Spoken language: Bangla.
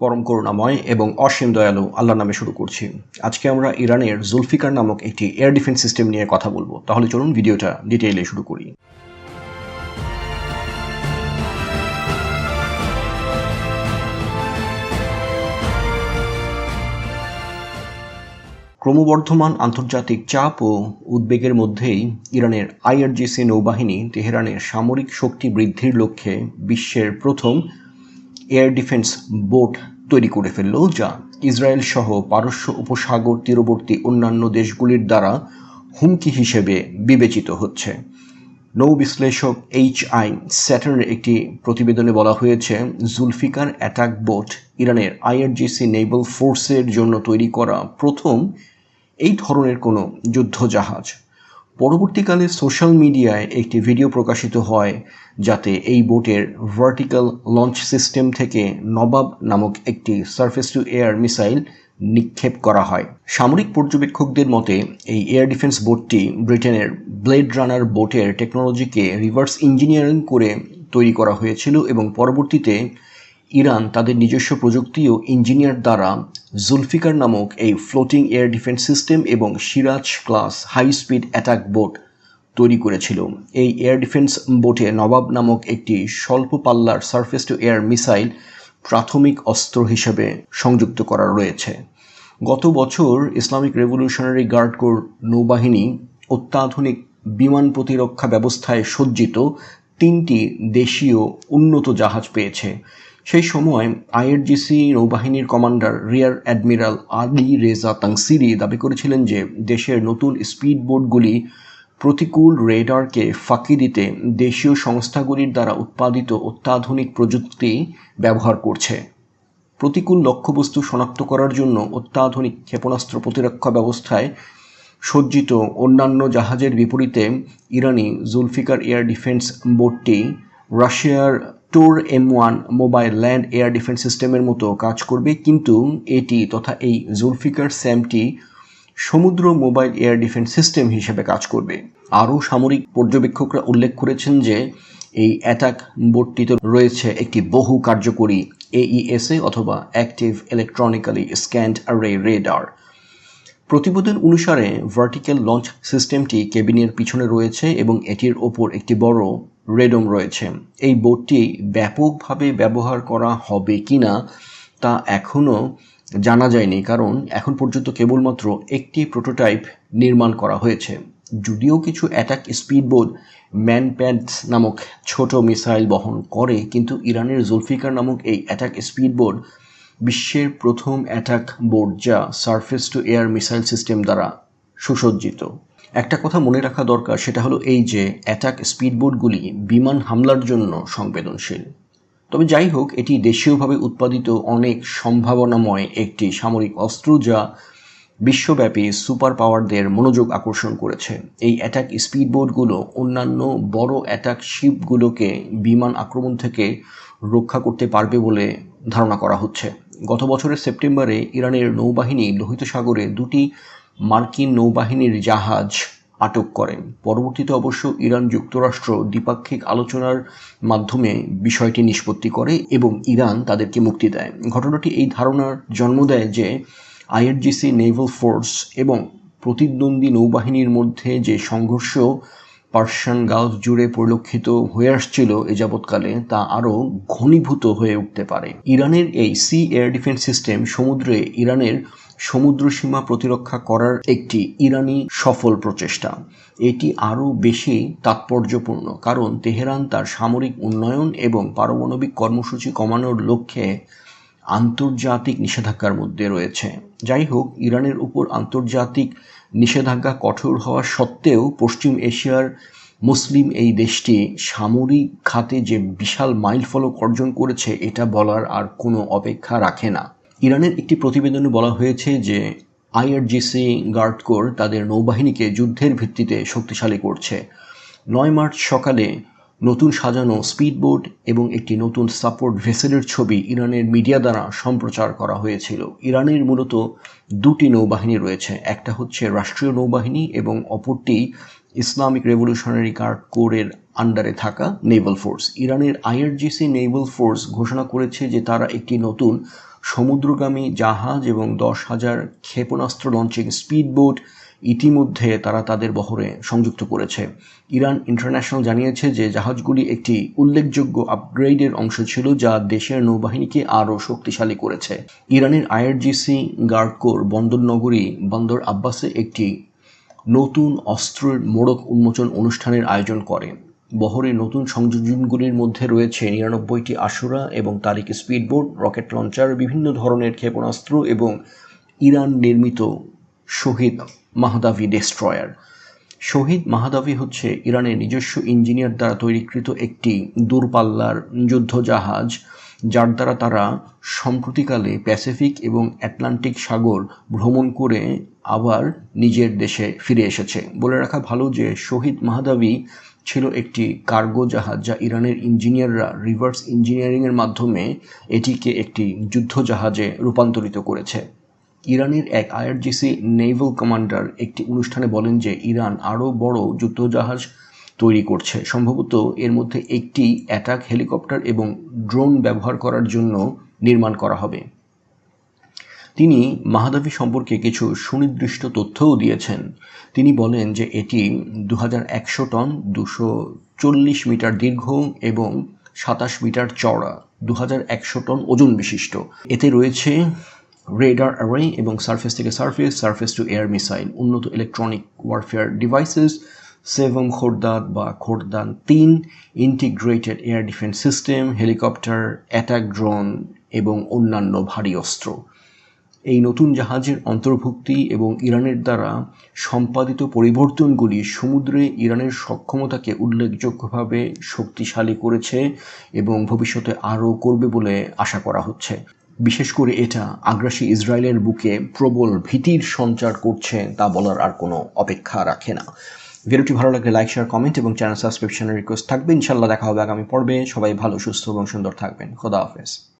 পরম করুণাময় এবং অসীম দয়ালু আল্লাহ নামে শুরু করছি। আজকে আমরা ইরানের জুলফিকার নামক একটি এয়ার ডিফেন্স সিস্টেম নিয়ে কথা বলব। তাহলে চলুন ভিডিওটা ডিটেইলে শুরু করি। ক্রমবর্ধমান আন্তর্জাতিক চাপ ও উদ্বেগের মধ্যেই ইরানের আইআরজিসি নৌবাহিনী তেহরানের সামরিক শক্তি বৃদ্ধির লক্ষ্যে বিশ্বের প্রথম এয়ার ডিফেন্স বোট তৈরি করে ফেলল, যা ইসরায়েল সহ পারস্য উপসাগর তীরবর্তী অন্যান্য দেশগুলির দ্বারা হুমকি হিসেবে বিবেচিত হচ্ছে। নৌ বিশ্লেষক এইচ আই স্যাটার্নের একটি প্রতিবেদনে বলা হয়েছে, জুলফিকার অ্যাটাক বোট ইরানের আইআরজিসি নেভাল ফোর্সের জন্য তৈরি করা প্রথম এই ধরনের কোনো যুদ্ধজাহাজ। পরবর্তীকালে সোশ্যাল মিডিয়ায় একটি ভিডিও প্রকাশিত হয় যাতে এই বোটের ভার্টিক্যাল লঞ্চ সিস্টেম থেকে নবাব নামক একটি সার্ফেস টু এয়ার মিসাইল নিক্ষেপ করা হয়। সামরিক পর্যবেক্ষকদের মতে, এই এয়ার ডিফেন্স বোটটি ব্রিটেনের ব্লেড রানার বোটের টেকনোলজিকে রিভার্স ইঞ্জিনিয়ারিং করে তৈরি করা হয়েছিল এবং পরবর্তীতে ইরান তাদের নিজস্ব প্রযুক্তি ও ইঞ্জিনিয়ার দ্বারা জুলফিকার নামক এই ফ্লোটিং এয়ার ডিফেন্স সিস্টেম এবং Siraj class high speed attack boat তৈরি করেছিল। এই এয়ার ডিফেন্স বোটে নবাব নামক একটি স্বল্প পাল্লার সার্ফেস টু এয়ার মিসাইল প্রাথমিক অস্ত্র হিসেবে সংযুক্ত করা রয়েছে। গত বছর ইসলামিক রেভলিউশনারি গার্ড কোর নৌবাহিনী অত্যাধুনিক বিমান প্রতিরক্ষা ব্যবস্থায় সজ্জিত তিনটি দেশীয় উন্নত জাহাজ পেয়েছে। সেই সময় আইআরজিসি নৌবাহিনীর commander rear admiral Ali Reza Tangsiri দাবি করেছিলেন যে দেশের নতুন স্পিড বোটগুলি প্রতিকূল রেডারকে ফাঁকি দিতে দেশীয় সংস্থাগুলির দ্বারা উৎপাদিত অত্যাধুনিক প্রযুক্তি ব্যবহার করছে। প্রতিকূল লক্ষ্যবস্তু শনাক্ত করার জন্য অত্যাধুনিক ক্ষেপণাস্ত্র প্রতিরক্ষা ব্যবস্থায় সজ্জিত অন্যান্য জাহাজের বিপরীতে ইরানি জুলফিকার এয়ার ডিফেন্স বোটটি রাশিয়ার Tor M one mobile land air defence সিস্টেমের মতো কাজ করবে, কিন্তু এটি তথা এই জুলফিকার স্যামটি সমুদ্র মোবাইল এয়ার ডিফেন্স সিস্টেম হিসেবে কাজ করবে। আরও সামরিক পর্যবেক্ষকরা উল্লেখ করেছেন যে, এই অ্যাটাক বোটটিতে রয়েছে একটি বহু কার্যকরী এইএসএ অথবা active electronically scanned array radar প্রতিবেদন অনুসারে ভার্টিক্যাল লঞ্চ সিস্টেমটি কেবিনের পিছনে রয়েছে এবং এটির ওপর একটি বড় রেডম রয়েছে। এই বোর্ডটি ব্যাপকভাবে ব্যবহার করা হবে কিনা তা এখনও জানা যায়নি, কারণ এখন পর্যন্ত কেবলমাত্র একটি প্রোটোটাইপ নির্মাণ করা হয়েছে। যদিও কিছু অ্যাটাক স্পিডবোট ম্যানপ্যাডস নামক ছোট মিসাইল বহন করে, কিন্তু ইরানের জুলফিকার নামক এই অ্যাটাক স্পিডবোট বিশ্বের প্রথম অ্যাটাক বোর্ড যা surface to air missile system দ্বারা সুসজ্জিত। একটা কথা মনে রাখা দরকার, সেটা হলো এই যে অ্যাটাক স্পিডবোটগুলি বিমান হামলার জন্য সংবেদনশীল। তবে যাই হোক, এটি দেশীয়ভাবে উৎপাদিত অনেক সম্ভাবনাময় একটি সামরিক অস্ত্র যা বিশ্বব্যাপী সুপার পাওয়ারদের মনোযোগ আকর্ষণ করেছে। এই অ্যাটাক স্পিডবোটগুলো অন্যান্য বড় অ্যাটাক শিপগুলোকে বিমান আক্রমণ থেকে রক্ষা করতে পারবে বলে ধারণা করা হচ্ছে। গত বছরের সেপ্টেম্বরে ইরানের নৌবাহিনী লোহিত সাগরে দুটি মার্কিন নৌবাহিনীর জাহাজ আটক করেন। পরবর্তীতে অবশ্য ইরান যুক্তরাষ্ট্র দ্বিপাক্ষিক আলোচনার মাধ্যমে বিষয়টি নিষ্পত্তি করে এবং ইরান তাদেরকে মুক্তি দেয়। ঘটনাটি এই ধারণার জন্ম দেয় যে আইআরজিসি, নেভাল ফোর্স এবং প্রতিদ্বন্দ্বী নৌবাহিনীর মধ্যে যে সংঘর্ষ পার্সিয়ান গালফ জুড়ে পরিলক্ষিত হয়ে আসছিল এ যাবৎকালে, তা আরও ঘনীভূত হয়ে উঠতে পারে। ইরানের এই সি এয়ার ডিফেন্স সিস্টেম সমুদ্রে ইরানের সমুদ্র সীমা প্রতিরক্ষা করার একটি ইরানি সফল প্রচেষ্টা। এটি আরও বেশি তাৎপর্যপূর্ণ, কারণ তেহরান তার সামরিক উন্নয়ন এবং পারমাণবিক কর্মসূচি কমানোর লক্ষ্যে আন্তর্জাতিক নিষেধাজ্ঞার মধ্যে রয়েছে। যাই হোক, ইরানের উপর আন্তর্জাতিক নিষেধাজ্ঞা কঠোর হওয়া সত্ত্বেও পশ্চিম এশিয়ার মুসলিম এই দেশটি সামরিক খাতে যে বিশাল মাইল ফলক অর্জন করেছে, এটা বলার আর কোনো অপেক্ষা রাখে না। ইরানের একটি প্রতিবেদনে বলা হয়েছে যে আইআরজিসি গার্ড কোর তাদের নৌবাহিনীকে যুদ্ধের ভিত্তিতে শক্তিশালী করছে। নয় মার্চ সকালে নতুন সাজানো স্পিডবোট এবং একটি নতুন সাপোর্ট ভেসেলের ছবি ইরানের মিডিয়া দ্বারা সম্প্রচার করা হয়েছিল। ইরানের মূলত দুটি নৌবাহিনী রয়েছে, একটা হচ্ছে রাষ্ট্রীয় নৌবাহিনী এবং অপরটি ইসলামিক রেভলিউশনারি গার্ড কোরের আন্ডারে থাকা নেভাল ফোর্স। ইরানের আইআরজিসি নেভাল ফোর্স ঘোষণা করেছে যে তারা একটি নতুন সমুদ্রগামী জাহাজ এবং দশ হাজার ক্ষেপণাস্ত্র লঞ্চিং স্পিডবোট ইতিমধ্যে তারা তাদের বহরে সংযুক্ত করেছে। ইরান ইন্টারন্যাশনাল জানিয়েছে যে জাহাজগুলি একটি উল্লেখযোগ্য আপগ্রেডের অংশ ছিল যা দেশের নৌবাহিনীকে আরও শক্তিশালী করেছে। ইরানের আইআরজিসি গার্ডকোর বন্দর নগরী বন্দর আব্বাসে একটি নতুন অস্ত্রের মোড়ক উন্মোচন অনুষ্ঠানের আয়োজন করে। বহরের নতুন সংযোজনগুলির মধ্যে রয়েছে নিরানব্বইটি আশুরা এবং তারিক স্পিডবোট, রকেট লঞ্চার, বিভিন্ন ধরনের ক্ষেপণাস্ত্র এবং ইরান নির্মিত শহীদ মাহদাভি ডেস্ট্রয়ার। শহীদ মাহাদাভি হচ্ছে ইরানের নিজস্ব ইঞ্জিনিয়ার দ্বারা তৈরিকৃত একটি দূরপাল্লার যুদ্ধজাহাজ, যার দ্বারা তারা সম্প্রতিকালে প্যাসিফিক এবং অ্যাটলান্টিক সাগর ভ্রমণ করে আবার নিজের দেশে ফিরে এসেছে। বলে রাখা ভালো যে শহীদ মাহাদাভি ছিল একটি কার্গো জাহাজ যা ইরানের ইঞ্জিনিয়াররা রিভার্স ইঞ্জিনিয়ারিংয়ের মাধ্যমে এটিকে একটি যুদ্ধজাহাজে রূপান্তরিত করেছে। ইরানের এক আইআরজিসি নেভাল কমান্ডার একটি অনুষ্ঠানে বলেন যে ইরান আরও বড় যুদ্ধজাহাজ তৈরি করছে। সম্ভবত এর মধ্যে একটি অ্যাটাক হেলিকপ্টার এবং ড্রোন ব্যবহার করার জন্য নির্মাণ করা হবে। তিনি মাহাদাভি সম্পর্কে কিছু সুনির্দিষ্ট তথ্যও দিয়েছেন। তিনি বলেন যে এটি দু টন, দুশো চল্লিশ মিটার দীর্ঘ এবং সাতাশ মিটার চওড়া দু টন ওজন বিশিষ্ট। এতে রয়েছে রেডার অ্যারে এবং সার্ফেস থেকে surface surface to air missile উন্নত electronic warfare devices Sevom Khordad বা খোরদান তিন integrated air defence system helicopter attack drone এবং অন্যান্য ভারী অস্ত্র। এই নতুন জাহাজের অন্তর্ভুক্তি এবং ইরানের দ্বারা সম্পাদিত পরিবর্তনগুলি সমুদ্রে ইরানের সক্ষমতাকে উল্লেখযোগ্যভাবে শক্তিশালী করেছে এবং ভবিষ্যতে আরও করবে বলে আশা করা হচ্ছে। বিশেষ করে এটা আগ্রাসী ইসরায়েলের বুকে প্রবল ভীতির সঞ্চার করছে তা বলার আর কোনো অপেক্ষা রাখে না। ভিডিওটি ভালো লাগলে লাইক শেয়ার কমেন্ট এবং চ্যানেল সাবস্ক্রিপশনের রিকোয়েস্ট থাকবে। ইনশাল্লাহ দেখা হবে আগামী পর্বে। সবাই ভালো, সুস্থ এবং সুন্দর থাকবেন। খোদা হাফেজ।